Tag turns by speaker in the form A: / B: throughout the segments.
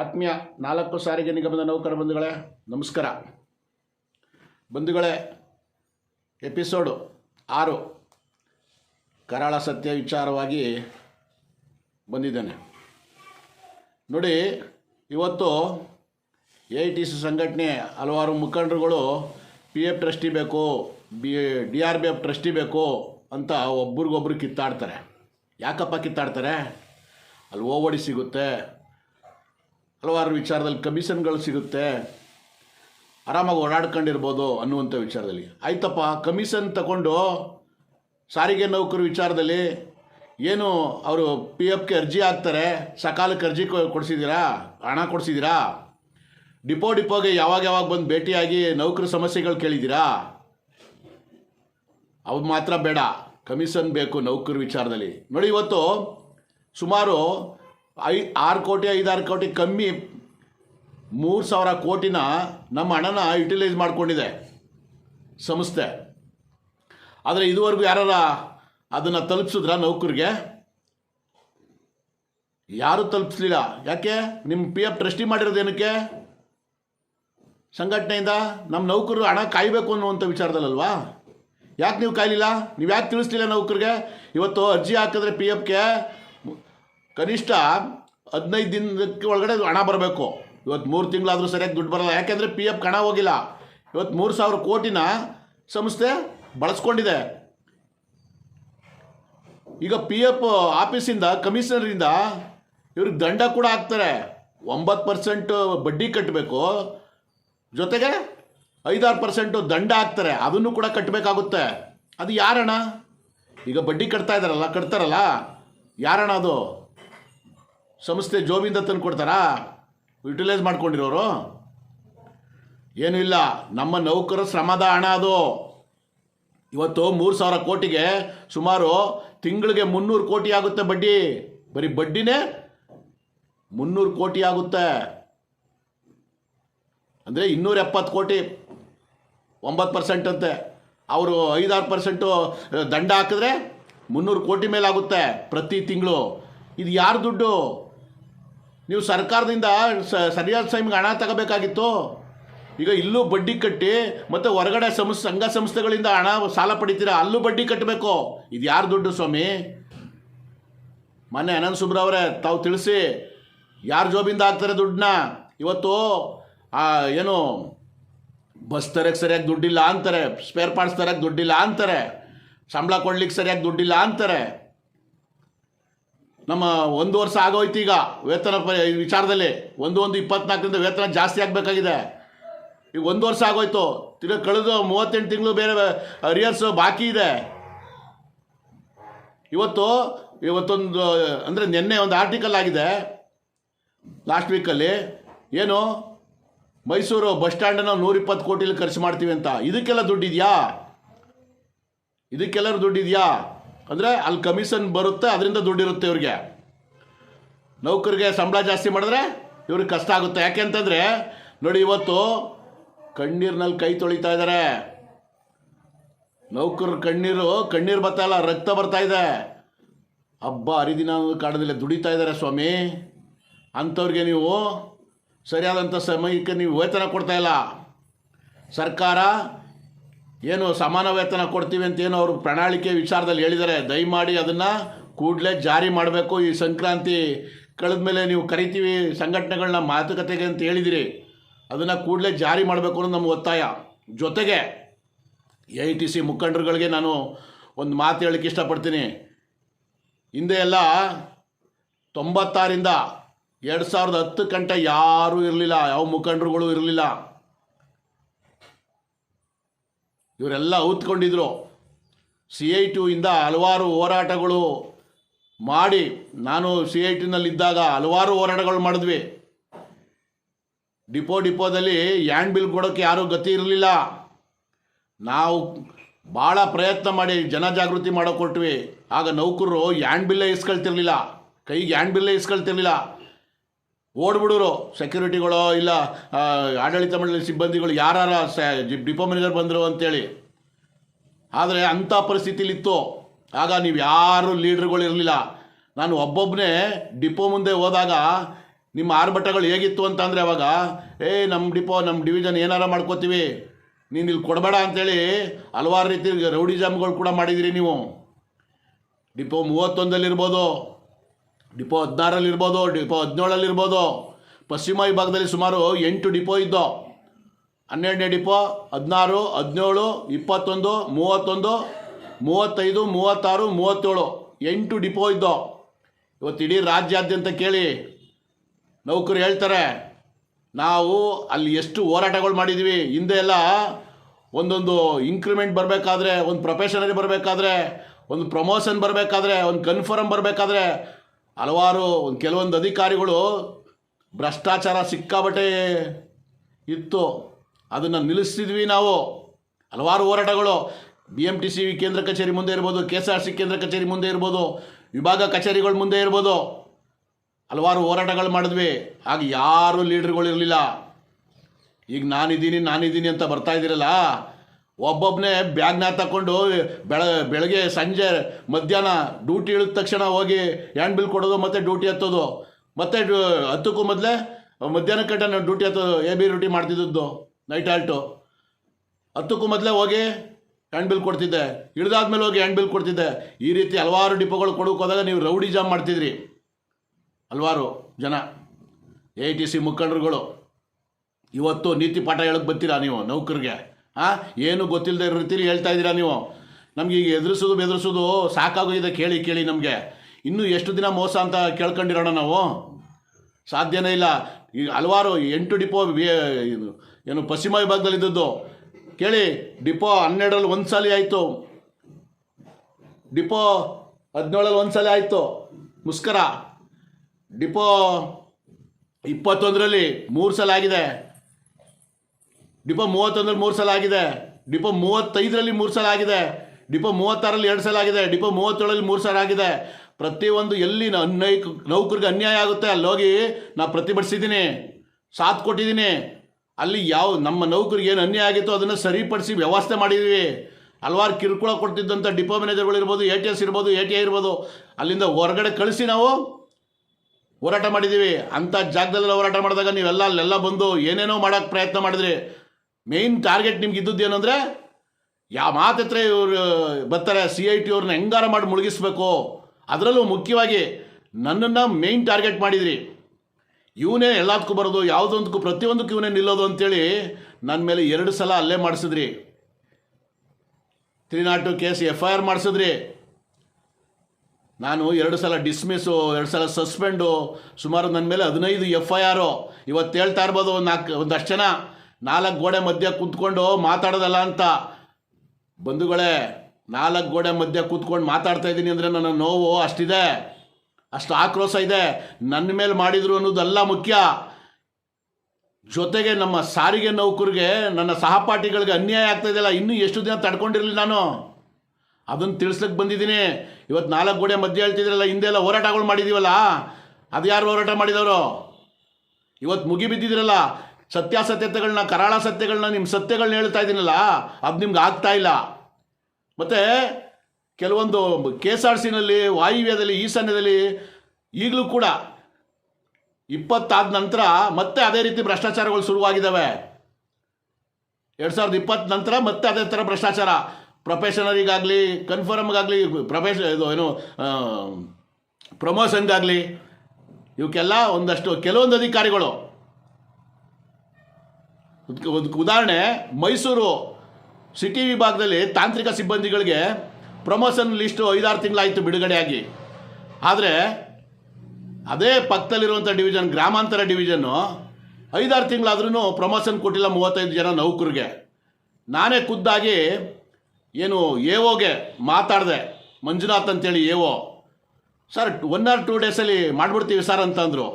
A: ಆತ್ಮೀಯ ನಾಲ್ಕು ಸಾರಿಗೆ ನಿಗಮದ ನೌಕರ ಬಂಧುಗಳೇ, ನಮಸ್ಕಾರ. ಬಂಧುಗಳೇ, ಎಪಿಸೋಡು ಆರು, ಕರಾಳ ಸತ್ಯ ವಿಚಾರವಾಗಿ ಬಂದಿದ್ದೇನೆ. ನೋಡಿ, ಇವತ್ತು ಎ ಐ ಟಿ ಸಿ ಸಂಘಟನೆ ಹಲವಾರು ಮುಖಂಡರುಗಳು ಪಿ ಎಫ್ ಟ್ರಸ್ಟಿ ಬೇಕು, B, D R B F trustee ಬೇಕು ಅಂತ ಒಬ್ರಿಗೊಬ್ರು ಕಿತ್ತಾಡ್ತಾರೆ. ಯಾಕಪ್ಪ ಕಿತ್ತಾಡ್ತಾರೆ? ಅಲ್ಲಿ ಓವಡಿ ಸಿಗುತ್ತೆ ಹಲವಾರು ವಿಚಾರದಲ್ಲಿ ಕಮಿಷನ್ಗಳು ಸಿಗುತ್ತೆ. ಆರಾಮಾಗಿ ಓಡಾಡ್ಕೊಂಡಿರ್ಬೋದು ಅನ್ನುವಂಥ ವಿಚಾರದಲ್ಲಿ. ಆಯ್ತಪ್ಪ, ಕಮಿಷನ್ ತಗೊಂಡು ಸಾರಿಗೆ ನೌಕರ ವಿಚಾರದಲ್ಲಿ ಏನು ಅವರು ಪಿ ಎಫ್ಗೆ ಅರ್ಜಿ ಹಾಕ್ತಾರೆ? ಸಕಾಲಕ್ಕೆ ಅರ್ಜಿ ಕೊಡಿಸಿದ್ದೀರಾ? ಹಣ ಕೊಡಿಸಿದ್ದೀರಾ? ಡಿಪೋ ಡಿಪೋಗೆ ಯಾವಾಗ ಯಾವಾಗ ಬಂದು ಭೇಟಿಯಾಗಿ ನೌಕರ ಸಮಸ್ಯೆಗಳು ಕೇಳಿದ್ದೀರಾ? ಅವು ಮಾತ್ರ ಬೇಡ. ಕಮಿಷನ್ ಬೇಕು ನೌಕರ ವಿಚಾರದಲ್ಲಿ. ನೋಡಿ, ಇವತ್ತು ಸುಮಾರು ಐ ಆರು ಕೋಟಿ, ಐದಾರು ಕೋಟಿ ಕಮ್ಮಿ ಮೂರು ಸಾವಿರ ಕೋಟಿನ ನಮ್ಮ ಹಣನ ಯುಟಿಲೈಸ್ ಮಾಡಿಕೊಂಡಿದೆ ಸಂಸ್ಥೆ. ಆದರೆ ಇದುವರೆಗೂ ಯಾರ ಅದನ್ನು ತಲುಪಿಸಿದ್ರ ನೌಕರಿಗೆ? ಯಾರೂ ತಲುಪಿಸ್ಲಿಲ್ಲ? ಯಾಕೆ? ನಿಮ್ಮ ಪಿ ಎಫ್ ಟ್ರಸ್ಟಿ ಮಾಡಿರೋದು ಏನಕ್ಕೆ? ಸಂಘಟನೆಯಿಂದ ನಮ್ಮ ನೌಕರರು ಹಣ ಕಾಯಬೇಕು ಅನ್ನುವಂಥ ವಿಚಾರದಲ್ಲಲ್ವಾ? ಯಾಕೆ ನೀವು ಕಾಯಲಿಲ್ಲ? ನೀವು ಯಾಕೆ ತಿಳಿಸ್ಲಿಲ್ಲ ನೌಕರಿಗೆ? ಇವತ್ತು ಅರ್ಜಿ ಹಾಕಿದ್ರೆ ಪಿ ಎಫ್ಗೆ ಕನಿಷ್ಠ ಹದಿನೈದು ದಿನಕ್ಕೆ ಒಳಗಡೆ ಹಣ ಬರಬೇಕು. ಇವತ್ತು ಮೂರು ತಿಂಗಳಾದರೂ ಸರಿಯಾಗಿ ದುಡ್ಡು ಬರಲ್ಲ. ಯಾಕೆಂದರೆ ಪಿ ಎಫ್ ಹಣ ಹೋಗಿಲ್ಲ. ಇವತ್ತು ಮೂರು ಸಾವಿರ ಕೋಟಿನ ಸಂಸ್ಥೆ ಬಳಸ್ಕೊಂಡಿದೆ. ಈಗ ಪಿ ಎಫ್ ಆಫೀಸಿಂದ, ಕಮಿಷನರಿಂದ ಇವ್ರಿಗೆ ದಂಡ ಕೂಡ ಹಾಕ್ತಾರೆ. ಒಂಬತ್ತು ಪರ್ಸೆಂಟ್ ಬಡ್ಡಿ ಕಟ್ಟಬೇಕು ಜೊತೆಗೆ ಐದಾರು ಪರ್ಸೆಂಟು ದಂಡ ಹಾಕ್ತಾರೆ. ಅದನ್ನು ಕೂಡ ಕಟ್ಟಬೇಕಾಗುತ್ತೆ ಅದು ಯಾರಣ? ಈಗ ಬಡ್ಡಿ ಕಟ್ತಾ ಇದ್ದಾರಲ್ಲ, ಕಟ್ತಾರಲ್ಲ? ಯಾರಣ ಅದು? ಸಂಸ್ಥೆ ಜೋಬಿಂದ ತಂದು ಕೊಡ್ತಾರಾ ಯುಟಿಲೈಸ್ ಮಾಡ್ಕೊಂಡಿರೋರು? ಏನೂ ಇಲ್ಲ. ನಮ್ಮ ನೌಕರ ಶ್ರಮದ ಹಣ ಅದು. ಇವತ್ತು ಮೂರು ಸಾವಿರ ಕೋಟಿಗೆ ಸುಮಾರು ತಿಂಗಳಿಗೆ ಮುನ್ನೂರು ಕೋಟಿ ಆಗುತ್ತೆ ಬಡ್ಡಿ. ಬರೀ ಬಡ್ಡಿನೇ ಮುನ್ನೂರು ಕೋಟಿ ಆಗುತ್ತೆ. ಅಂದರೆ ಇನ್ನೂರ ಎಪ್ಪತ್ತು ಕೋಟಿ. ಒಂಬತ್ತು ಪರ್ಸೆಂಟ್ ಅಂತೆ. ಅವರು ಐದಾರು ಪರ್ಸೆಂಟು ದಂಡ ಹಾಕಿದ್ರೆ ಮುನ್ನೂರು ಕೋಟಿ ಮೇಲೆ ಆಗುತ್ತೆ ಪ್ರತಿ ತಿಂಗಳು. ಇದು ಯಾರು ದುಡ್ಡು? ನೀವು ಸರ್ಕಾರದಿಂದ ಸರಿಯಾದ ಟೈಮ್ಗೆ ಹಣ ತಗೋಬೇಕಾಗಿತ್ತು. ಈಗ ಇಲ್ಲೂ ಬಡ್ಡಿ ಕಟ್ಟಿ ಮತ್ತು ಹೊರಗಡೆ ಸಂಸ್, ಸಂಘ ಸಂಸ್ಥೆಗಳಿಂದ ಹಣ ಸಾಲ ಪಡಿತೀರಾ? ಅಲ್ಲೂ ಬಡ್ಡಿ ಕಟ್ಟಬೇಕು ಇದು ಯಾರು ದುಡ್ಡು ಸ್ವಾಮಿ? ಮೊನ್ನೆ ಅನಂತ್ ಸುಬ್ರವರೇ ತಾವು ತಿಳಿಸಿ ಯಾರ ಜೋಬಿಂದ ಹಾಕ್ತಾರೆ ದುಡ್ಡನ್ನ? ಇವತ್ತು ಏನು, ಬಸ್ ತರಕ್ಕೆ ಸರಿಯಾಗಿ ದುಡ್ಡಿಲ್ಲ ಅಂತಾರೆ, ಸ್ಪೇರ್ ಪಾರ್ಟ್ಸ್ ತರಕ್ಕೆ ದುಡ್ಡಿಲ್ಲ ಅಂತಾರೆ, ಸಂಬಳ ಕೊಡ್ಲಿಕ್ಕೆ ಸರಿಯಾಗಿ ದುಡ್ಡಿಲ್ಲ ಅಂತಾರೆ. ನಮ್ಮ ಒಂದು ವರ್ಷ ಆಗೋಯ್ತು ಈಗ ವೇತನ ಪ ವಿಚಾರದಲ್ಲಿ ಒಂದು ಒಂದು ಇಪ್ಪತ್ನಾಲ್ಕರಿಂದ ವೇತನ ಜಾಸ್ತಿ ಆಗಬೇಕಾಗಿದೆ. ಈಗ ಒಂದು ವರ್ಷ ಆಗೋಯ್ತು. ತಿರ್ಗಿ ಕಳೆದು ಮೂವತ್ತೆಂಟು ತಿಂಗಳು ಬೇರೆ ರಿಯರ್ಸು ಬಾಕಿ ಇದೆ. ಇವತ್ತು, ಇವತ್ತೊಂದು, ಅಂದರೆ ನಿನ್ನೆ ಒಂದು ಆರ್ಟಿಕಲ್ ಆಗಿದೆ. ಲಾಸ್ಟ್ ವೀಕಲ್ಲಿ ಏನು, ಮೈಸೂರು ಬಸ್ ಸ್ಟ್ಯಾಂಡನ್ನು ನೂರಿಪ್ಪತ್ತು ಕೋಟಿಲಿ ಖರ್ಚು ಮಾಡ್ತೀವಿ ಅಂತ. ಇದಕ್ಕೆಲ್ಲ ದುಡ್ಡಿದೆಯಾ? ಇದಕ್ಕೆಲ್ಲರೂ ದುಡ್ಡಿದೆಯಾ? ಅಂದರೆ ಅಲ್ಲಿ ಕಮಿಷನ್ ಬರುತ್ತೆ, ಅದರಿಂದ ದುಡ್ಡಿರುತ್ತೆ ಇವ್ರಿಗೆ. ನೌಕರಿಗೆ ಸಂಬಳ ಜಾಸ್ತಿ ಮಾಡಿದ್ರೆ ಇವ್ರಿಗೆ ಕಷ್ಟ ಆಗುತ್ತೆ. ಯಾಕೆಂತಂದರೆ ನೋಡಿ ಇವತ್ತು ಕಣ್ಣೀರಿನಲ್ಲಿ ಕೈ ತೊಳಿತಾ ಇದ್ದಾರೆ ನೌಕರ ಕಣ್ಣೀರು ಕಣ್ಣೀರು ಬರ್ತಾ ಇಲ್ಲ, ರಕ್ತ ಬರ್ತಾ ಇದೆ. ಹಬ್ಬ ಹರಿದಿನ ಕಾಡದಲ್ಲಿ ದುಡಿತಾ ಇದ್ದಾರೆ ಸ್ವಾಮಿ. ಅಂಥವ್ರಿಗೆ ನೀವು ಸರಿಯಾದಂಥ ಸಮಯಕ್ಕೆ ನೀವು ವೇತನ ಕೊಡ್ತಾಯಿಲ್ಲ ಸರ್ಕಾರ ಏನು ಸಮಾನ ವೇತನ ಕೊಡ್ತೀವಿ ಅಂತ ಏನು ಅವರು ಪ್ರಣಾಳಿಕೆ ವಿಚಾರದಲ್ಲಿ ಹೇಳಿದ್ದಾರೆ. ದಯಮಾಡಿ ಅದನ್ನು ಕೂಡಲೇ ಜಾರಿ ಮಾಡಬೇಕು. ಈ ಸಂಕ್ರಾಂತಿ ಕಳೆದ ಮೇಲೆ ನೀವು ಕರಿತೀವಿ ಸಂಘಟನೆಗಳನ್ನ ಮಾತುಕತೆಗೆ ಅಂತ ಹೇಳಿದಿರಿ. ಅದನ್ನು ಕೂಡಲೇ ಜಾರಿ ಮಾಡಬೇಕು ಅನ್ನೋದು ನಮ್ಮ ಒತ್ತಾಯ. ಜೊತೆಗೆ ಎ ಐ ಟಿ ಸಿ ಮುಖಂಡರುಗಳಿಗೆ ನಾನು ಒಂದು ಮಾತು ಹೇಳಕ್ಕೆ ಇಷ್ಟಪಡ್ತೀನಿ. ಹಿಂದೆ ಎಲ್ಲ ತೊಂಬತ್ತಾರಿಂದ ಎರಡು ಸಾವಿರದ ಹತ್ತು ಗಂಟೆ ಯಾರೂ ಇರಲಿಲ್ಲ. ಯಾವ ಮುಖಂಡರುಗಳು ಇರಲಿಲ್ಲ. ಇವರೆಲ್ಲ ಔತ್ಕೊಂಡಿದ್ರು ಸಿ ಐ ಟಿಯಿಂದ ಹಲವಾರು ಹೋರಾಟಗಳು ಮಾಡಿ, ನಾನು ಸಿ ಐ ಟಿನಲ್ಲಿದ್ದಾಗ ಹಲವಾರು ಹೋರಾಟಗಳು ಮಾಡಿದ್ವಿ. ಡಿಪೋ ಡಿಪೋದಲ್ಲಿ ಹ್ಯಾಂಡ್ ಬಿಲ್ ಕೊಡೋಕ್ಕೆ ಯಾರೂ ಗತಿ ಇರಲಿಲ್ಲ. ನಾವು ಭಾಳ ಪ್ರಯತ್ನ ಮಾಡಿ ಜನ ಜಾಗೃತಿ ಮಾಡೋಕೊಟ್ವಿ. ಆಗ ನೌಕರರು ಹ್ಯಾಂಡ್ ಬಿಲ್ಲೇ ಇಸ್ಕೊಳ್ತಿರ್ಲಿಲ್ಲ. ಕೈಗೆ ಹ್ಯಾಂಡ್ ಬಿಲ್ಲೇ ಇಸ್ಕೊಳ್ತಿರ್ಲಿಲ್ಲ. ಓಡ್ಬಿಡೋರು ಸೆಕ್ಯೂರಿಟಿಗಳು ಇಲ್ಲ ಆಡಳಿತ ಮಂಡಳಿ ಸಿಬ್ಬಂದಿಗಳು ಯಾರು ಡಿಪೋ ಮ್ಯಾನೇಜರ್ ಬಂದರು ಅಂತೇಳಿ. ಆದರೆ ಅಂಥ ಪರಿಸ್ಥಿತಿಲಿತ್ತು. ಆಗ ನೀವು ಯಾರು ಲೀಡ್ರ್ಗಳು ಇರಲಿಲ್ಲ. ನಾನು ಒಬ್ಬೊಬ್ಬನೇ ಡಿಪೋ ಮುಂದೆ ಹೋದಾಗ ನಿಮ್ಮ ಆರ್ಭಟಗಳು ಹೇಗಿತ್ತು ಅಂತಂದರೆ ಅವಾಗ ಏಯ್ ನಮ್ಮ ಡಿಪೋ ನಮ್ಮ ಡಿವಿಷನ್ ಏನಾರ ಮಾಡ್ಕೋತೀವಿ, ನೀನು ಇಲ್ಲಿ ಕೊಡಬೇಡ ಅಂತೇಳಿ ಹಲವಾರು ರೀತಿ ರೌಡಿಜಾಮ್ಗಳು ಕೂಡ ಮಾಡಿದಿರಿ ನೀವು. ಡಿಪೋ ಮೂವತ್ತೊಂದಲ್ಲಿರ್ಬೋದು. ಡಿಪೋ ಹದಿನಾರಲ್ಲಿರ್ಬೋದು ಡಿಪೋ ಹದಿನೇಳಲ್ಲಿರ್ಬೋದು ಪಶ್ಚಿಮ ವಿಭಾಗದಲ್ಲಿ ಸುಮಾರು ಎಂಟು ಡಿಪೋ ಇದ್ದೋ. ಹನ್ನೆರಡನೇ ಡಿಪೋ, ಹದಿನಾರು, ಹದಿನೇಳು, ಇಪ್ಪತ್ತೊಂದು, ಮೂವತ್ತೊಂದು, ಮೂವತ್ತೈದು, ಮೂವತ್ತಾರು, ಮೂವತ್ತೇಳು. ಎಂಟು ಡಿಪೋ ಇದ್ದೋ. ಇವತ್ತು ಇಡೀ ರಾಜ್ಯಾದ್ಯಂತ ಕೇಳಿ ನೌಕರು ಹೇಳ್ತಾರೆ, ನಾವು ಅಲ್ಲಿ ಎಷ್ಟು ಹೋರಾಟಗಳು ಮಾಡಿದ್ದೀವಿ ಹಿಂದೆ ಎಲ್ಲ ಒಂದೊಂದು ಇನ್ಕ್ರಿಮೆಂಟ್ ಬರಬೇಕಾದ್ರೆ, ಒಂದು ಪ್ರೊಫೆಷನರಿ ಬರಬೇಕಾದ್ರೆ, ಒಂದು ಪ್ರಮೋಷನ್ ಬರಬೇಕಾದ್ರೆ, ಒಂದು ಕನ್ಫರ್ಮ್ ಬರಬೇಕಾದ್ರೆ ಹಲವಾರು ಕೆಲವೊಂದು ಅಧಿಕಾರಿಗಳು ಭ್ರಷ್ಟಾಚಾರ ಸಿಕ್ಕಾಬಟ್ಟೆ ಇತ್ತು. ಅದನ್ನು ನಿಲ್ಲಿಸ್ತಿದ್ವಿ ನಾವು. ಹಲವಾರು ಹೋರಾಟಗಳು. ಬಿ ಎಂ ಟಿ ಸಿ ಕೇಂದ್ರ ಕಚೇರಿ ಮುಂದೆ ಇರ್ಬೋದು ಕೆ ಎಸ್ ಆರ್ ಸಿ ಕೇಂದ್ರ ಕಚೇರಿ ಮುಂದೆ ಇರ್ಬೋದು, ವಿಭಾಗ ಕಚೇರಿಗಳ ಮುಂದೆ ಇರ್ಬೋದು. ಹಲವಾರು ಹೋರಾಟಗಳು ಮಾಡಿದ್ವಿ. ಆಗ ಯಾರು ಲೀಡ್ರ್ಗಳು ಇರಲಿಲ್ಲ. ಈಗ ನಾನಿದ್ದೀನಿ ನಾನಿದ್ದೀನಿ ಅಂತ ಬರ್ತಾ ಇದ್ದೀರಲ್ಲ? ಒಬ್ಬೊಬ್ಬನೇ ಬ್ಯಾಗ್ನ ತಗೊಂಡು ಬೆಳ, ಬೆಳಗ್ಗೆ ಸಂಜೆ ಮಧ್ಯಾಹ್ನ ಡ್ಯೂಟಿ ಇಳಿದ ತಕ್ಷಣ ಹೋಗಿ ಹ್ಯಾಂಡ್ ಬಿಲ್ ಕೊಡೋದು ಮತ್ತು ಡ್ಯೂಟಿ ಹತ್ತೋದು. ಮತ್ತೆ ಹತ್ತಕ್ಕೂ ಮೊದಲೇ ಮಧ್ಯಾಹ್ನ ಕಟ್ಟ ನಾನು ಡ್ಯೂಟಿ ಹತ್ತೋದು ಎ ಬಿ ಡ್ಯೂಟಿ ಮಾಡ್ತಿದ್ದದ್ದು, ನೈಟ್ ಆಲ್ಟು. ಹತ್ತಕ್ಕೂ ಮೊದಲೇ ಹೋಗಿ ಹ್ಯಾಂಡ್ ಬಿಲ್ ಕೊಡ್ತಿದ್ದೆ. ಇಳಿದಾದ್ಮೇಲೆ ಹೋಗಿ ಹ್ಯಾಂಡ್ ಬಿಲ್ ಕೊಡ್ತಿದ್ದೆ. ಈ ರೀತಿ ಹಲವಾರು ಡಿಪೋಗಳು ಕೊಡೋಕೆ ಹೋದಾಗ ನೀವು ರೌಡಿ ಜಾಮ್ ಮಾಡ್ತಿದ್ರಿ. ಹಲವಾರು ಜನ. ಎ ಟಿ ಸಿ ಮುಖಂಡರುಗಳು. ಇವತ್ತು ನೀತಿ ಪಾಠ ಹೇಳಕ್ಕೆ ಬರ್ತೀರಾ ನೀವು ನೌಕರಿಗೆ? ಹಾಂ ಏನು ಗೊತ್ತಿಲ್ಲದೆ ಇರೋ ರೀತಿಲಿ ಹೇಳ್ತಾ ಇದ್ದೀರಾ ನೀವು? ನಮಗೆ ಈಗ ಎದುರಿಸೋದು ಬೆದರಿಸೋದು ಸಾಕಾಗೋಗಿದೆ ಕೇಳಿ ಕೇಳಿ ನಮಗೆ. ಇನ್ನೂ ಎಷ್ಟು ದಿನ ಮೋಸ ಅಂತ ಕೇಳ್ಕೊಂಡಿರೋಣ ನಾವು? ಸಾಧ್ಯನೇ ಇಲ್ಲ. ಈಗ ಹಲವಾರು ಎಂಟು ಡಿಪೋ ಏನು ಪಶ್ಚಿಮ ವಿಭಾಗದಲ್ಲಿ ಇದ್ದದ್ದು ಕೇಳಿ, ಡಿಪೋ ಹನ್ನೆರಡರಲ್ಲಿ ಒಂದು ಸಲ ಆಯಿತು. ಡಿಪೋ ಹದಿನೇಳಲ್ಲಿ ಒಂದು ಸಲ ಆಯಿತು. ಮುಸ್ಕರ ಡಿಪೋ ಇಪ್ಪತ್ತೊಂದರಲ್ಲಿ ಮೂರು ಸಲ ಆಗಿದೆ. ಡಿಪೋ ಮೂವತ್ತೊಂದರಲ್ಲಿ ಮೂರು ಸಲ ಆಗಿದೆ. ಡಿಪೋ ಮೂವತ್ತೈದರಲ್ಲಿ ಮೂರು ಸಲ ಆಗಿದೆ. ಡಿಪೋ ಮೂವತ್ತಾರಲ್ಲಿ ಎರಡು ಸಲ ಆಗಿದೆ. ಡಿಪೋ ಮೂವತ್ತೇಳರಲ್ಲಿ ಮೂರು ಸಲ ಆಗಿದೆ. ಪ್ರತಿಯೊಂದು ಎಲ್ಲಿ ನೈ ನೌಕರಿಗೆ ಅನ್ಯಾಯ ಆಗುತ್ತೆ ಅಲ್ಲಿ ಹೋಗಿ ನಾ ಪ್ರತಿಭಟಿಸಿದ್ದೀನಿ, ಸಾಥ್ ಕೊಟ್ಟಿದ್ದೀನಿ. ಅಲ್ಲಿ ಯಾವ ನಮ್ಮ ನೌಕರಿಗೆ ಏನು ಅನ್ಯಾಯ ಆಗಿತ್ತು ಅದನ್ನು ಸರಿಪಡಿಸಿ ವ್ಯವಸ್ಥೆ ಮಾಡಿದ್ದೀವಿ ಹಲವಾರು ಕಿರುಕುಳ ಕೊಡ್ತಿದ್ದಂಥ ಡಿಪೋ ಮ್ಯಾನೇಜರ್ಗಳು ಇರ್ಬೋದು, ಎ ಟಿ ಎಸ್ ಇರ್ಬೋದು, ಎ ಟಿ ಐ ಇರ್ಬೋದು, ಅಲ್ಲಿಂದ ಹೊರಗಡೆ ಕಳಿಸಿ ನಾವು ಹೋರಾಟ ಮಾಡಿದ್ದೀವಿ ಅಂಥ ಜಾಗದಲ್ಲೆಲ್ಲ ಹೋರಾಟ ಮಾಡಿದಾಗ ನೀವೆಲ್ಲ ಅಲ್ಲೆಲ್ಲ ಬಂದು ಏನೇನೋ ಮಾಡೋಕ್ಕೆ ಪ್ರಯತ್ನ ಮಾಡಿದ್ರಿ. ಮೇಯ್ನ್ ಟಾರ್ಗೆಟ್ ನಿಮ್ಗೆ ಇದ್ದದ್ದು ಏನಂದರೆ ಯಾವ ಮಾತತ್ರ ಇವರು ಬರ್ತಾರೆ ಸಿ ಐ ಟಿ ಅವ್ರನ್ನ ಹೆಂಗಾರ ಮಾಡಿ ಮುಳುಗಿಸ್ಬೇಕು? ಅದರಲ್ಲೂ ಮುಖ್ಯವಾಗಿ ನನ್ನನ್ನು ಮೇಯ್ನ್ ಟಾರ್ಗೆಟ್ ಮಾಡಿದ್ರಿ. ಇವನೇ ಎಲ್ಲದಕ್ಕೂ ಬರೋದು, ಯಾವುದೊಂದಕ್ಕೂ ಪ್ರತಿಯೊಂದಕ್ಕೂ ಇವನೇ ನಿಲ್ಲೋದು ಅಂತೇಳಿ ನನ್ನ ಮೇಲೆ ಎರಡು ಸಲ ಅಲ್ಲೇ ಮಾಡಿಸಿದ್ರಿ. Three not two case F I R ಮಾಡಿಸಿದ್ರಿ. ನಾನು ಎರಡು ಸಲ ಡಿಸ್ಮಿಸ್ಸು ಎರಡು ಸಲ ಸಸ್ಪೆಂಡು ಸುಮಾರು ನನ್ನ ಮೇಲೆ ಹದಿನೈದು ಎಫ್ ಐ ಆರು ಇವತ್ತು ಹೇಳ್ತಾ ಇರ್ಬೋದು ಒಂದು ನಾಲ್ಕು, ಒಂದಷ್ಟು ಜನ. ನಾಲ್ಕು ಗೋಡೆ ಮಧ್ಯೆ ಕೂತ್ಕೊಂಡು ಮಾತಾಡೋದಲ್ಲ ಅಂತ. ಬಂಧುಗಳೇ, ನಾಲ್ಕು ಗೋಡೆ ಮಧ್ಯೆ ಕೂತ್ಕೊಂಡು ಮಾತಾಡ್ತಾ ಇದ್ದೀನಿ ಅಂದರೆ ನನ್ನ ನೋವು ಅಷ್ಟಿದೆ. ಅಷ್ಟು ಆಕ್ರೋಶ ಇದೆ. ನನ್ನ ಮೇಲೆ ಮಾಡಿದ್ರು ಅನ್ನೋದಲ್ಲ ಮುಖ್ಯ. ಜೊತೆಗೆ ನಮ್ಮ ಸಾರಿಗೆ ನೌಕರಿಗೆ, ನನ್ನ ಸಹಪಾಠಿಗಳಿಗೆ ಅನ್ಯಾಯ ಆಗ್ತಾಯಿದೆಯಲ್ಲ ಇನ್ನೂ ಎಷ್ಟು ದಿನ ತಡ್ಕೊಂಡಿರಲಿ ನಾನು? ಅದನ್ನು ತಿಳಿಸ್ಲಿಕ್ಕೆ ಬಂದಿದ್ದೀನಿ. ಇವತ್ತು ನಾಲ್ಕು ಗೋಡೆ ಮಧ್ಯೆ ಹೇಳ್ತಿದ್ರಲ್ಲ ಹಿಂದೆಲ್ಲ ಹೋರಾಟಗಳು ಮಾಡಿದ್ದೀವಲ್ಲ? ಅದು ಯಾರು ಹೋರಾಟ ಮಾಡಿದವರು? ಇವತ್ತು ಮುಗಿ ಬಿದ್ದಿದ್ರಲ್ಲ ಸತ್ಯಾಸತ್ಯತೆಗಳನ್ನ, ಕರಾಳ ಸತ್ಯಗಳನ್ನ ನಿಮ್ಮ ಸತ್ಯಗಳನ್ನ ಹೇಳ್ತಾ ಇದ್ದೀನಲ್ಲ ಅದು ನಿಮ್ಗೆ ಆಗ್ತಾ ಇಲ್ಲ. ಮತ್ತು ಕೆಲವೊಂದು ಕೆ ಎಸ್ ಆರ್ ಸಿನಲ್ಲಿ ವಾಯುವ್ಯದಲ್ಲಿ ಈಶಾನ್ಯದಲ್ಲಿ ಈಗಲೂ ಕೂಡ ಇಪ್ಪತ್ತಾದ ನಂತರ ಮತ್ತೆ ಅದೇ ರೀತಿ ಭ್ರಷ್ಟಾಚಾರಗಳು ಶುರುವಾಗಿದ್ದಾವೆ ಎರಡು ಸಾವಿರದ ಇಪ್ಪತ್ತು ನಂತರ ಮತ್ತೆ ಅದೇ ಥರ ಭ್ರಷ್ಟಾಚಾರ. ಪ್ರೊಫೆಷನರಿಗಾಗಲಿ, ಕನ್ಫರ್ಮ್ಗಾಗಲಿ, ಪ್ರೊಫೆಷ, ಇದು ಏನು ಪ್ರಮೋಷನ್ಗಾಗಲಿ, ಇವಕ್ಕೆಲ್ಲ ಒಂದಷ್ಟು, ಕೆಲವೊಂದು ಅಧಿಕಾರಿಗಳು ಉದಾಹರಣೆ, ಮೈಸೂರು ಸಿಟಿ ವಿಭಾಗದಲ್ಲಿ ತಾಂತ್ರಿಕ ಸಿಬ್ಬಂದಿಗಳಿಗೆ ಪ್ರಮೋಷನ್ ಲಿಸ್ಟು ಐದಾರು ತಿಂಗಳಾಯಿತು ಬಿಡುಗಡೆಯಾಗಿ. ಆದರೆ ಅದೇ ಪಕ್ಕದಲ್ಲಿರುವಂಥ ಡಿವಿಷನ್ ಗ್ರಾಮಾಂತರ ಡಿವಿಷನ್ನು ಐದಾರು ತಿಂಗಳಾದ್ರೂ ಪ್ರಮೋಷನ್ ಕೊಟ್ಟಿಲ್ಲ ಮೂವತ್ತೈದು ಜನ ನೌಕರಿಗೆ. ನಾನೇ ಖುದ್ದಾಗಿ ಏನು ಎ ಓಗೆ ಮಾತಾಡಿದೆ, ಮಂಜುನಾಥ್ ಅಂತೇಳಿ A O sir one or two ಡೇಸಲ್ಲಿ ಮಾಡಿಬಿಡ್ತೀವಿ ಸರ್ ಅಂತಂದರು.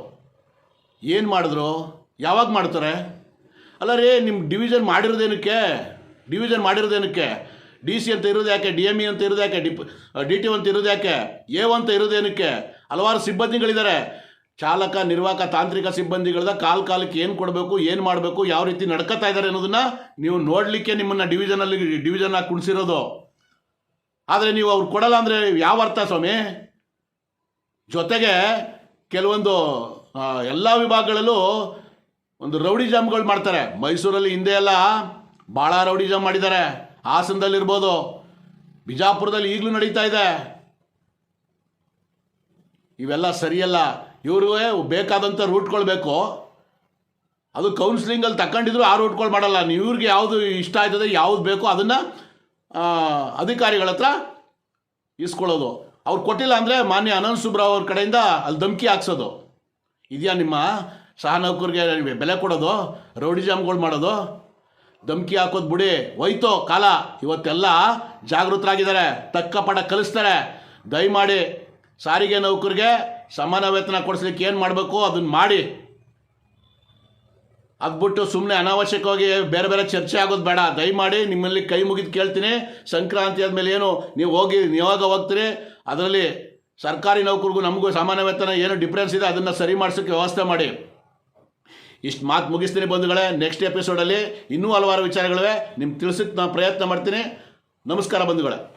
A: ಏನು ಮಾಡಿದ್ರು? ಯಾವಾಗ ಮಾಡ್ತಾರೆ? ಅಲ್ಲ ರೀ ನಿಮ್ಮ ಡಿವಿಷನ್ ಮಾಡಿರೋದೇನಕ್ಕೆ? ಡಿವಿಷನ್ ಮಾಡಿರೋದೇನಕ್ಕೆ? ಡಿ ಸಿ ಅಂತ ಇರೋದು ಯಾಕೆ? ಡಿ ಎಂ ಇ ಅಂತ ಇರೋದು ಯಾಕೆ? ಡಿ ಡಿ ಟಿ ಅಂತ ಇರೋದು ಯಾಕೆ? ಎ ಅಂತ ಇರೋದೇನಕ್ಕೆ ಹಲವಾರು ಸಿಬ್ಬಂದಿಗಳಿದ್ದಾರೆ. ಚಾಲಕ, ನಿರ್ವಾಹಕ, ತಾಂತ್ರಿಕ ಸಿಬ್ಬಂದಿಗಳದ ಕಾಲ್ ಕಾಲಕ್ಕೆ ಏನು ಕೊಡಬೇಕು, ಏನು ಮಾಡಬೇಕು, ಯಾವ ರೀತಿ ನಡ್ಕೋತಾ ಇದ್ದಾರೆ ಅನ್ನೋದನ್ನು ನೀವು ನೋಡಲಿಕ್ಕೆ ನಿಮ್ಮನ್ನು ಡಿವಿಷನಲ್ಲಿ ಡಿವಿಷನ್ ಕುಣಿಸಿರೋದು. ಆದರೆ ನೀವು ಅವ್ರು ಕೊಡಲ್ಲ ಅಂದರೆ ಯಾವ ಅರ್ಥ ಸ್ವಾಮಿ? ಜೊತೆಗೆ ಕೆಲವೊಂದು ಎಲ್ಲ ವಿಭಾಗಗಳಲ್ಲೂ ಒಂದು ರೌಡಿ ಜಾಮ್ಗಳು ಮಾಡ್ತಾರೆ. ಮೈಸೂರಲ್ಲಿ ಹಿಂದೆ ಎಲ್ಲ ಭಾಳ ರೌಡಿ ಜಾಮ್ ಮಾಡಿದ್ದಾರೆ. ಹಾಸನದಲ್ಲಿರ್ಬೋದು. ಬಿಜಾಪುರದಲ್ಲಿ ಈಗಲೂ ನಡೀತಾ ಇದೆ. ಇವೆಲ್ಲ ಸರಿಯಲ್ಲ. ಇವ್ರಿಗೆ ಬೇಕಾದಂಥ ರೂಟ್ಗಳು ಬೇಕು. ಅದು ಕೌನ್ಸಿಲಿಂಗಲ್ಲಿ ತಗೊಂಡಿದ್ರು ಆ ರೂಟ್ಗಳು ಮಾಡಲ್ಲ. ನೀವು ಇವ್ರಿಗೆ ಯಾವುದು ಇಷ್ಟ ಆಯ್ತದೆ, ಯಾವ್ದು ಬೇಕೋ ಅದನ್ನು ಅಧಿಕಾರಿಗಳ ಹತ್ರ ಇಸ್ಕೊಳ್ಳೋದು. ಅವ್ರು ಕೊಟ್ಟಿಲ್ಲ ಅಂದರೆ ಮಾನ್ಯ ಅನಂತ್ ಸುಬ್ರಾವ್ ಅವ್ರ ಕಡೆಯಿಂದ ಅಲ್ಲಿ ಧಮಕಿ ಹಾಕ್ಸೋದು. ಇದೆಯಾ ನಿಮ್ಮ? ಸಹನೌಕರಿಗೆ ಬೆಲೆ ಕೊಡೋದು ರೌಡಿಜಾಮ್ಗಳು ಮಾಡೋದು, ಧಮಕಿ ಹಾಕೋದು ಬಿಡಿ, ಹೋಯ್ತು ಕಾಲ. ಇವತ್ತೆಲ್ಲ ಜಾಗೃತರಾಗಿದ್ದಾರೆ, ತಕ್ಕ ಪಾಠ ಕಲಿಸ್ತಾರೆ. ದಯಮಾಡಿ ಸಾರಿಗೆ ನೌಕರಿಗೆ ಸಮಾನ ವೇತನ ಕೊಡಿಸ್ಲಿಕ್ಕೆ ಏನು ಮಾಡಬೇಕು ಅದನ್ನು ಮಾಡಿ. ಅದ್ಬಿಟ್ಟು ಸುಮ್ಮನೆ ಅನಾವಶ್ಯಕವಾಗಿ ಬೇರೆ ಬೇರೆ ಚರ್ಚೆ ಆಗೋದು ಬೇಡ. ದಯಮಾಡಿ ನಿಮ್ಮಲ್ಲಿ ಕೈ ಮುಗಿದು ಕೇಳ್ತೀನಿ. ಸಂಕ್ರಾಂತಿ ಆದಮೇಲೆ ಏನು, ನೀವು ಹೋಗಿ ಯಾವಾಗ ಹೋಗ್ತೀರಿ? ಅದರಲ್ಲಿ ಸರ್ಕಾರಿ ನೌಕರಿಗೂ ನಮಗೂ ಸಮಾನ ವೇತನ ಏನು ಡಿಫ್ರೆನ್ಸ್ ಇದೆ? ಅದನ್ನು ಸರಿ ಮಾಡಿಸೋಕ್ಕೆ ವ್ಯವಸ್ಥೆ ಮಾಡಿ. ಇಷ್ಟು ಮಾತು ಮುಗಿಸ್ತೀನಿ ಬಂಧುಗಳೇ ನೆಕ್ಸ್ಟ್ ಎಪಿಸೋಡಲ್ಲಿ ಇನ್ನೂ ಹಲವಾರು ವಿಚಾರಗಳಿವೆ. ನಿಮ್ಗೆ ತಿಳಿಸಕ್ಕೆ ನಾನು ಪ್ರಯತ್ನ ಮಾಡ್ತೀನಿ. ನಮಸ್ಕಾರ ಬಂಧುಗಳೇ.